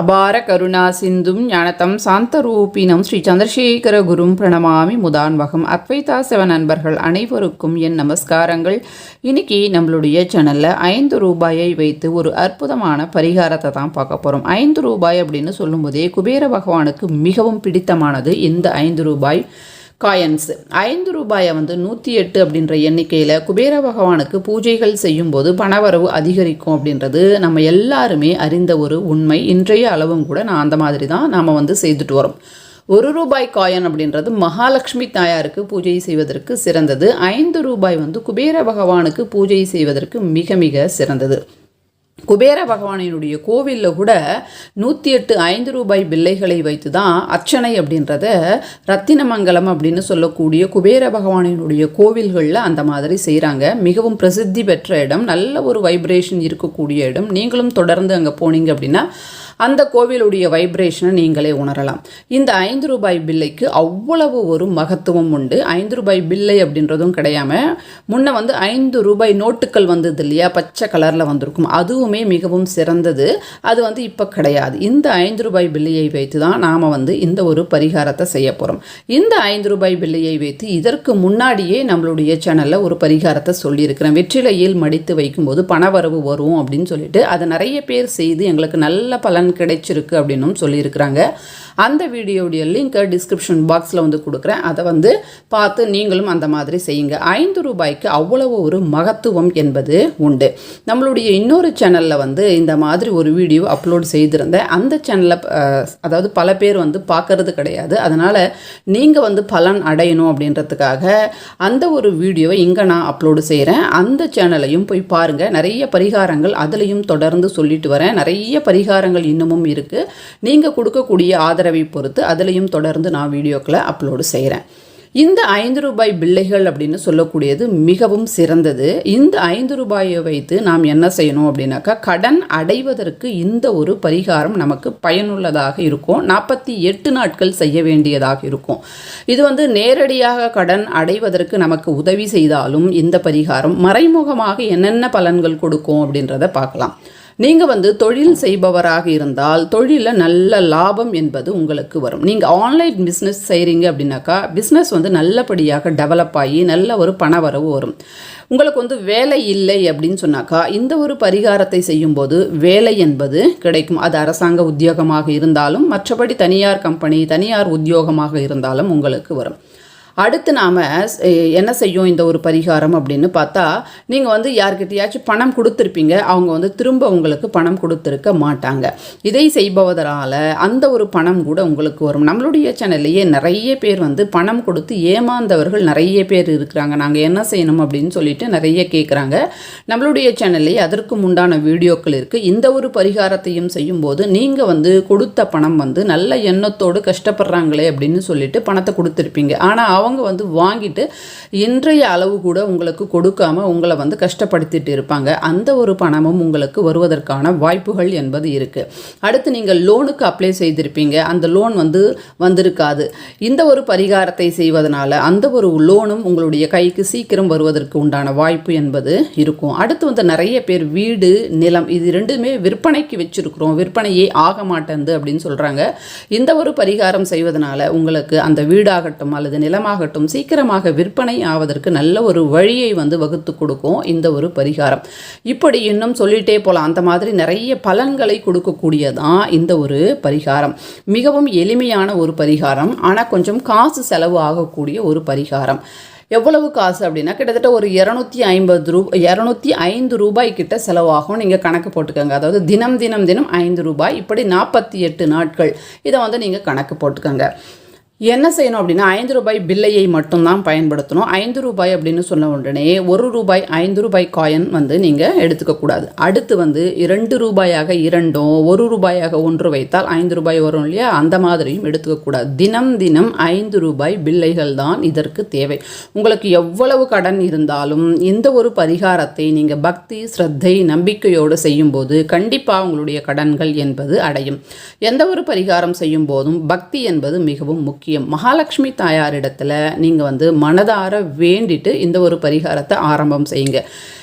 அபார கருணா சிந்தும் ஞானதம் சாந்தரூபினம் ஸ்ரீ சந்திரசேகர குரும் பிரணமாமி முதான்வகம். அத்வைதா சிவ நண்பர்கள் அனைவருக்கும் என் நமஸ்காரங்கள். இன்னைக்கு நம்மளுடைய சேனலில் ஐந்து ரூபாயை வைத்து ஒரு அற்புதமான பரிகாரத்தை தான் பார்க்க போகிறோம் ஐந்து ரூபாய் அப்படின்னு சொல்லும்போதே குபேர பகவானுக்கு மிகவும் பிடித்தமானது இந்த ஐந்து ரூபாய். காயின்ஸ். ஐந்து ரூபாயை வந்து நூற்றி எட்டு அப்படின்ற எண்ணிக்கையில் குபேர பகவானுக்கு பூஜைகள் செய்யும்போது பணவரவு அதிகரிக்கும் அப்படின்றது நம்ம எல்லாருமே அறிந்த ஒரு உண்மை. இன்றைய அளவும் கூட நான் அந்த மாதிரி தான் நாம் வந்து செய்துட்டு வரோம். ஒரு ரூபாய் காயின் அப்படின்றது மகாலட்சுமி தாயாருக்கு பூஜை செய்வதற்கு சிறந்தது. ஐந்து ரூபாய் வந்து குபேர பகவானுக்கு பூஜை செய்வதற்கு மிக மிக சிறந்தது. குபேர பகவானினுடைய கோவிலில் கூட நூற்றி எட்டு ஐந்து ரூபாய் பிள்ளைகளை வைத்து தான் அர்ச்சனை அப்படின்றத ரத்தினமங்கலம் அப்படின்னு சொல்லக்கூடிய குபேர பகவானினுடைய கோவில்களில் அந்த மாதிரி செய்கிறாங்க மிகவும் பிரசித்தி பெற்ற இடம் நல்ல ஒரு வைப்ரேஷன் இருக்கக்கூடிய இடம். நீங்களும் தொடர்ந்து அங்கே போனீங்க அப்படின்னா அந்த கோவிலுடைய வைப்ரேஷனை நீங்களே உணரலாம். இந்த ஐந்து ரூபாய் பில்லைக்கு அவ்வளவு ஒரு மகத்துவம் உண்டு. ஐந்து ரூபாய் பில்லை அப்படின்றதும் கிடையாம முன்ன வந்து ஐந்து ரூபாய் நோட்டுகள் வந்தது இல்லையா? பச்சை கலரில் வந்திருக்கும். அதுவுமே மிகவும் சிறந்தது. அது வந்து இப்போ கிடையாது. இந்த ஐந்து ரூபாய் பில்லையை வைத்து தான் நாம் வந்து இந்த ஒரு பரிகாரத்தை செய்ய போகிறோம் இந்த ஐந்து ரூபாய் பில்லையை வைத்து இதற்கு முன்னாடியே நம்மளுடைய சேனலில் ஒரு பரிகாரத்தை சொல்லியிருக்கிறேன். வெற்றிலையில் மடித்து வைக்கும்போது பணவரவு வரும் அப்படின்னு சொல்லிட்டு அதை நிறைய பேர் செய்து எங்களுக்கு நல்ல பலன் கிடைச்சிருக்கு அப்படின்னும் சொல்லியிருக்கிறாங்க. அந்த வீடியோடைய லிங்க்கை டிஸ்கிரிப்ஷன் பாக்ஸில் வந்து கொடுக்குறேன். அதை வந்து பார்த்து நீங்களும் அந்த மாதிரி செய்யுங்க. ஐந்து ரூபாய்க்கு அவ்வளவு ஒரு மகத்துவம் என்பது உண்டு. நம்மளுடைய இன்னொரு சேனலில் வந்து இந்த மாதிரி ஒரு வீடியோ அப்லோட் செய்திருந்தேன். அந்த சேனலில் அதாவது பல பேர் வந்து பார்க்கறது கிடையாது. அதனால் நீங்கள் வந்து பலன் அடையணும் அப்படின்றதுக்காக அந்த ஒரு வீடியோவை இங்கே நான் அப்லோடு செய்கிறேன் அந்த சேனலையும் போய் பாருங்கள் நிறைய பரிகாரங்கள் அதுலேயும் தொடர்ந்து சொல்லிட்டு வரேன். நிறைய பரிகாரங்கள் இன்னமும் இருக்குது நீங்கள் கொடுக்கக்கூடிய ஆதரவு பொறுத்து அதுலேயும் தொடர்ந்து நான் வீடியோக்களை அப்லோடு செய்கிறேன் இந்த ஐந்து ரூபாய் பிள்ளைகள் அப்படின்னு சொல்லக்கூடியது மிகவும் சிறந்தது. இந்த ஐந்து ரூபாயை வைத்து நாம் என்ன செய்யணும் அப்படின்னாக்கா கடன் அடைவதற்கு இந்த ஒரு பரிகாரம் நமக்கு பயனுள்ளதாக இருக்கும். நாற்பத்தி எட்டு நாட்கள் செய்ய வேண்டியதாக இருக்கும். இது வந்து நேரடியாக கடன் அடைவதற்கு நமக்கு உதவி செய்தாலும் இந்த பரிகாரம் மறைமுகமாக என்னென்ன பலன்கள் கொடுக்கும் அப்படின்றத பார்க்கலாம். நீங்கள் வந்து தொழில் செய்பவராக இருந்தால் தொழிலில் நல்ல லாபம் என்பது உங்களுக்கு வரும். நீங்கள் ஆன்லைன் பிஸ்னஸ் செய்கிறீங்க அப்படின்னாக்கா பிஸ்னஸ் வந்து நல்லபடியாக டெவலப் ஆகி நல்ல ஒரு பண வரவு வரும். உங்களுக்கு வந்து வேலை இல்லை அப்படின்னு சொன்னாக்கா இந்த ஒரு பரிகாரத்தை செய்யும்போது வேலை என்பது கிடைக்கும். அது அரசாங்க உத்தியோகமாக இருந்தாலும் மற்றபடி தனியார் கம்பெனி தனியார் உத்தியோகமாக இருந்தாலும் உங்களுக்கு வரும். அடுத்து நாம் என்ன செய்யும் இந்த ஒரு பரிகாரம் அப்படின்னு பார்த்தா நீங்கள் வந்து யார்கிட்டயாச்சும் பணம் கொடுத்துருப்பீங்க அவங்க வந்து திரும்ப உங்களுக்கு பணம் கொடுத்துருக்க மாட்டாங்க. இதை செய்பவதனால் அந்த ஒரு பணம் கூட உங்களுக்கு வரும். நம்மளுடைய சேனல்லையே நிறைய பேர் வந்து பணம் கொடுத்து ஏமாந்தவர்கள் நிறைய பேர் இருக்கிறாங்க. நாங்கள் என்ன செய்யணும் அப்படின்னு சொல்லிட்டு நிறைய கேட்குறாங்க நம்மளுடைய சேனல்லையே அதற்கு உண்டான வீடியோக்கள் இருக்குது இந்த ஒரு பரிகாரத்தையும் செய்யும்போது நீங்கள் வந்து கொடுத்த பணம் வந்து நல்ல எண்ணத்தோடு கஷ்டப்படுறாங்களே அப்படின்னு சொல்லிட்டு பணத்தை கொடுத்துருப்பீங்க. ஆனால் அவங்க வந்து வாங்கிட்டு இன்றைய அளவு கூட உங்களுக்கு கொடுக்காம உங்களை வந்து கஷ்டப்படுத்திட்டு இருப்பாங்க. அந்த ஒரு பணமும் உங்களுக்கு வருவதற்கான வாய்ப்புகள் என்பது இருக்குது அடுத்து நீங்கள் லோனுக்கு அப்ளை செய்திருப்பீங்க. அந்த லோன் வந்து வந்திருக்காது. இந்த ஒரு பரிகாரத்தை செய்வதனால அந்த ஒரு லோனும் உங்களுடைய கைக்கு சீக்கிரம் வருவதற்கு உண்டான வாய்ப்பு என்பது இருக்கும். அடுத்து வந்து நிறைய பேர் வீடு நிலம் இது ரெண்டுமே விற்பனைக்கு வச்சிருக்கிறோம். விற்பனையே ஆக மாட்டேங்குது அப்படின்னு சொல்கிறாங்க இந்த ஒரு பரிகாரம் செய்வதனால உங்களுக்கு அந்த வீடாகட்டும் அல்லது நிலமாக ஆகட்டும். சீக்கிரமாக விற்பனை ஆவதற்கு நல்ல ஒரு வழியை வந்து வகுத்து கொடுக்கும் இந்த ஒரு பரிகாரம். இப்படி இன்னும் சொல்லிட்டே போகலாம் அந்த மாதிரி நிறைய பலன்களை கொடுக்கக்கூடியதான் இந்த ஒரு பரிகாரம். மிகவும் எளிமையான ஒரு பரிகாரம். ஆனால் கொஞ்சம் காசு செலவு ஆகக்கூடிய ஒரு பரிகாரம். எவ்வளவு காசு அப்படின்னா கிட்டத்தட்ட ஒரு இரநூத்தி ஐம்பது ரூ இரநூத்தி ஐந்து ரூபாய் கிட்ட செலவாகும். நீங்கள் கணக்கு போட்டுக்கோங்க. அதாவது தினம் தினம் தினம் ஐந்து ரூபாய். இப்படி நாற்பத்தி எட்டு நாட்கள் இதை வந்து நீங்கள் கணக்கு போட்டுக்கோங்க. என்ன செய்யணும் அப்படின்னா ஐந்து ரூபாய் பில்லையை மட்டும்தான் பயன்படுத்தணும். ஐந்து ரூபாய் அப்படின்னு சொன்ன உடனே ஒரு ரூபாய் ஐந்து ரூபாய் காயின் வந்து நீங்கள் எடுத்துக்கக்கூடாது அடுத்து வந்து இரண்டு ரூபாயாக இரண்டும் ஒரு ரூபாயாக ஒன்று வைத்தால் ஐந்து ரூபாய் வரும் இல்லையா? அந்த மாதிரியும் எடுத்துக்கக்கூடாது தினம் தினம் ஐந்து ரூபாய் பில்லைகள் தான் இதற்கு தேவை. உங்களுக்கு எவ்வளவு கடன் இருந்தாலும் இந்த ஒரு பரிகாரத்தை நீங்கள் பக்தி ஸ்ரத்தை நம்பிக்கையோடு செய்யும்போது கண்டிப்பாக உங்களுடைய கடன்கள் என்பது அடையும். எந்த ஒரு பரிகாரம் செய்யும் போதும் பக்தி என்பது மிகவும் முக்கியம். முக்கியம். மகாலட்சுமி தாயாரிடத்தில் நீங்கள் வந்து மனதார வேண்டிட்டு இந்த ஒரு பரிகாரத்தை ஆரம்பம் செய்யுங்க.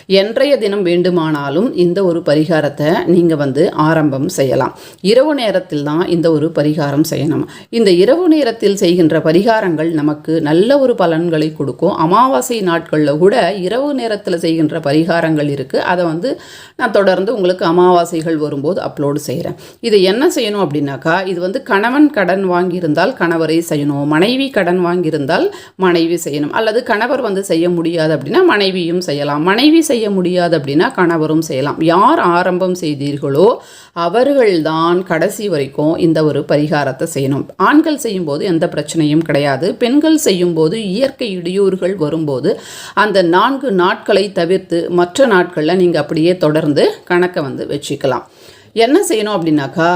என்றைய தினம் வேண்டுமானாலும் இந்த ஒரு பரிகாரத்தை நீங்கள் வந்து ஆரம்பம் செய்யலாம். இரவு நேரத்தில் தான் இந்த ஒரு பரிகாரம் செய்யணும். இந்த இரவு நேரத்தில் செய்கின்ற பரிகாரங்கள் நமக்கு நல்ல ஒரு பலன்களை கொடுக்கும். அமாவாசை நாட்களில் கூட இரவு நேரத்தில் செய்கின்ற பரிகாரங்கள் இருக்குது அதை வந்து நான் தொடர்ந்து உங்களுக்கு அமாவாசைகள் வரும்போது அப்லோடு செய்கிறேன் இதை என்ன செய்யணும் அப்படின்னாக்கா இது வந்து கணவன் கடன் வாங்கியிருந்தால் கணவரை செய்யணும். மனைவி கடன் வாங்கியிருந்தால் மனைவி செய்யணும். அல்லது கணவர் வந்து செய்ய முடியாது அப்படின்னா மனைவியும் செய்யலாம். மனைவி செய்ய முடியாது அப்படின்னா கணவரும் செய்யலாம். யார் ஆரம்பம் செய்தீர்களோ அவர்கள்தான் கடைசி வரைக்கும் இந்த ஒரு பரிகாரத்தை செய்யணும். ஆண்கள் செய்யும்போது எந்த பிரச்சனையும் கிடையாது. பெண்கள் செய்யும்போது இயற்கை இடையூறுகள் வரும்போது அந்த நான்கு நாட்களை தவிர்த்து மற்ற நாட்களில் நீங்கள் அப்படியே தொடர்ந்து கணக்கை வந்து வச்சுக்கலாம். என்ன செய்யணும் அப்படின்னாக்கா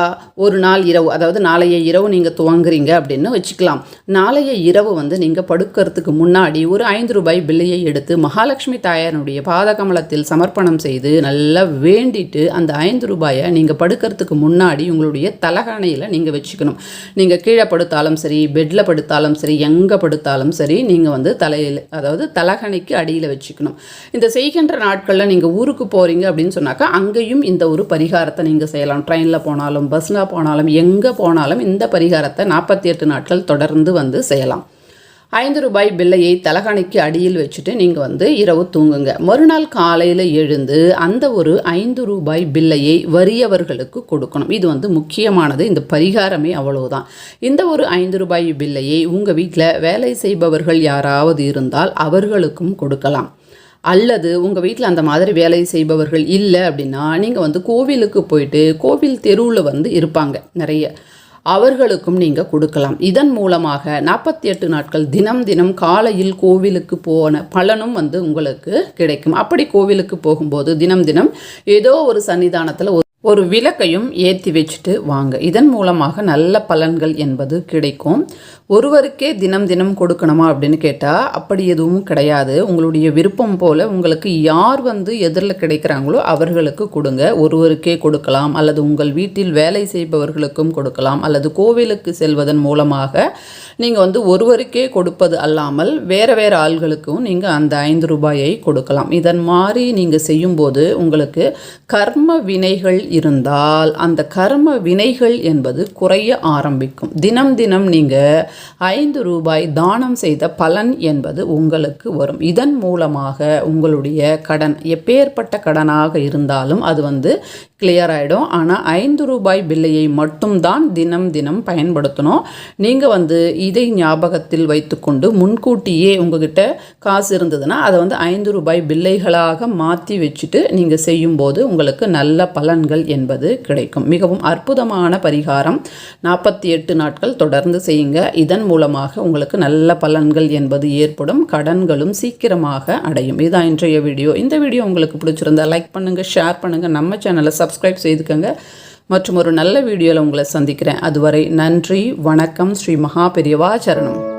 ஒரு நாள் இரவு அதாவது நாளைய இரவு நீங்கள் துவங்குறீங்க அப்படின்னு வச்சுக்கலாம். நாளைய இரவு வந்து நீங்கள் படுக்கிறதுக்கு முன்னாடி ஒரு ஐந்து ரூபாய் பில்லையை எடுத்து மகாலட்சுமி தாயாரனுடைய பாதகமலத்தில் சமர்ப்பணம் செய்து நல்லா வேண்டிட்டு அந்த ஐந்து ரூபாயை நீங்கள் படுக்கிறதுக்கு முன்னாடி உங்களுடைய தலகாணையில் நீங்கள் வச்சுக்கணும். நீங்கள் கீழே படுத்தாலும் சரி பெட்டில் படுத்தாலும் சரி எங்கே படுத்தாலும் சரி நீங்கள் வந்து தலையில் அதாவது தலகணைக்கு அடியில் வச்சுக்கணும். இந்த செய்கின்ற நாட்களில் நீங்கள் ஊருக்கு போகிறீங்க அப்படின்னு சொன்னாக்கா அங்கேயும் இந்த ஒரு பரிகாரத்தை நீங்கள் செய்யலாம். ட்ரெயினில் போனாலும் பஸ்ஸில் போனாலும் எங்கே போனாலும் இந்த பரிகாரத்தை நாற்பத்தி எட்டு நாட்கள் தொடர்ந்து வந்து செய்யலாம். ஐந்து ரூபாய் பில்லையை தலகாணிக்கு அடியில் வச்சுட்டு நீங்கள் வந்து இரவு தூங்குங்க. மறுநாள் காலையில் எழுந்து அந்த ஒரு ஐந்து ரூபாய் பில்லையை வறியவர்களுக்கு கொடுக்கணும். இது வந்து முக்கியமானது. இந்த பரிகாரமே அவ்வளவுதான். இந்த ஒரு ஐந்து ரூபாய் பில்லையை உங்கள் வீட்டில் வேலை செய்பவர்கள் யாராவது இருந்தால் அவர்களுக்கும் கொடுக்கலாம். அல்லது உங்கள் வீட்டில் அந்த மாதிரி வேலை செய்பவர்கள் இல்லை அப்படின்னா நீங்கள் வந்து கோவிலுக்கு போயிட்டு கோவில் தெருவில் வந்து இருப்பாங்க நிறைய. அவர்களுக்கும் நீங்கள் கொடுக்கலாம். இதன் மூலமாக நாற்பத்தி எட்டு நாட்கள் தினம் தினம் காலையில் கோவிலுக்கு போன பலனும் வந்து உங்களுக்கு கிடைக்கும். அப்படி கோவிலுக்கு போகும்போது தினம் தினம் ஏதோ ஒரு சன்னிதானத்தில் ஒரு ஒரு விளக்கையும் ஏற்றி வச்சுட்டு வாங்க. இதன் மூலமாக நல்ல பலன்கள் என்பது கிடைக்கும். ஒருவருக்கே தினம் தினம் கொடுக்கணுமா அப்படின்னு கேட்டால் அப்படி எதுவும் கிடையாது. உங்களுடைய விருப்பம் போல் உங்களுக்கு யார் வந்து எதிரில் கிடைக்கிறாங்களோ அவர்களுக்கு கொடுங்க. ஒருவருக்கே கொடுக்கலாம். அல்லது உங்கள் வீட்டில் வேலை செய்பவர்களுக்கும் கொடுக்கலாம். அல்லது கோவிலுக்கு செல்வதன் மூலமாக நீங்கள் வந்து ஒருவருக்கே கொடுப்பது அல்லாமல் வேறு வேறு ஆள்களுக்கும் நீங்கள் அந்த ஐந்து ரூபாயை கொடுக்கலாம். இதன் மாதிரி நீங்கள் செய்யும்போது உங்களுக்கு கர்ம வினைகள் இருந்தால் அந்த கர்ம வினைகள் என்பது குறைய ஆரம்பிக்கும். தினம் தினம் நீங்கள் ஐந்து ரூபாய் தானம் செய்த பலன் என்பது உங்களுக்கு வரும். இதன் மூலமாக உங்களுடைய கடன் எப்பேற்பட்ட கடனாக இருந்தாலும் அது வந்து கிளியர் ஆகிடும் ஆனால் ஐந்து ரூபாய் பில்லையை மட்டும்தான் தினம் தினம் பயன்படுத்தணும். நீங்கள் வந்து இதை ஞாபகத்தில் வைத்துக்கொண்டு முன்கூட்டியே உங்ககிட்ட காசு இருந்ததுன்னா அதை வந்து ஐந்து ரூபாய் பில்லைகளாக மாற்றி வச்சுட்டு நீங்கள் செய்யும்போது உங்களுக்கு நல்ல பலன்கள் என்பது கிடைக்கும். மிகவும் அற்புதமான பரிகாரம். நாற்பத்தி எட்டு நாட்கள் தொடர்ந்து செய்யுங்க. இதன் மூலமாக உங்களுக்கு நல்ல பலன்கள் என்பது ஏற்படும். கடன்களும் சீக்கிரமாக அடையும். இதுதான் இன்றைய வீடியோ. இந்த வீடியோ உங்களுக்கு பிடிச்சிருந்தா லைக் பண்ணுங்கள் ஷேர் பண்ணுங்கள் நம்ம சேனலை சப்ஸ்கிரைப் செய்துக்கோங்க. மற்றும் ஒரு நல்ல வீடியோவில் உங்களை சந்திக்கிறேன். அதுவரை நன்றி வணக்கம். ஸ்ரீ மகா பெரியவா சரணம்.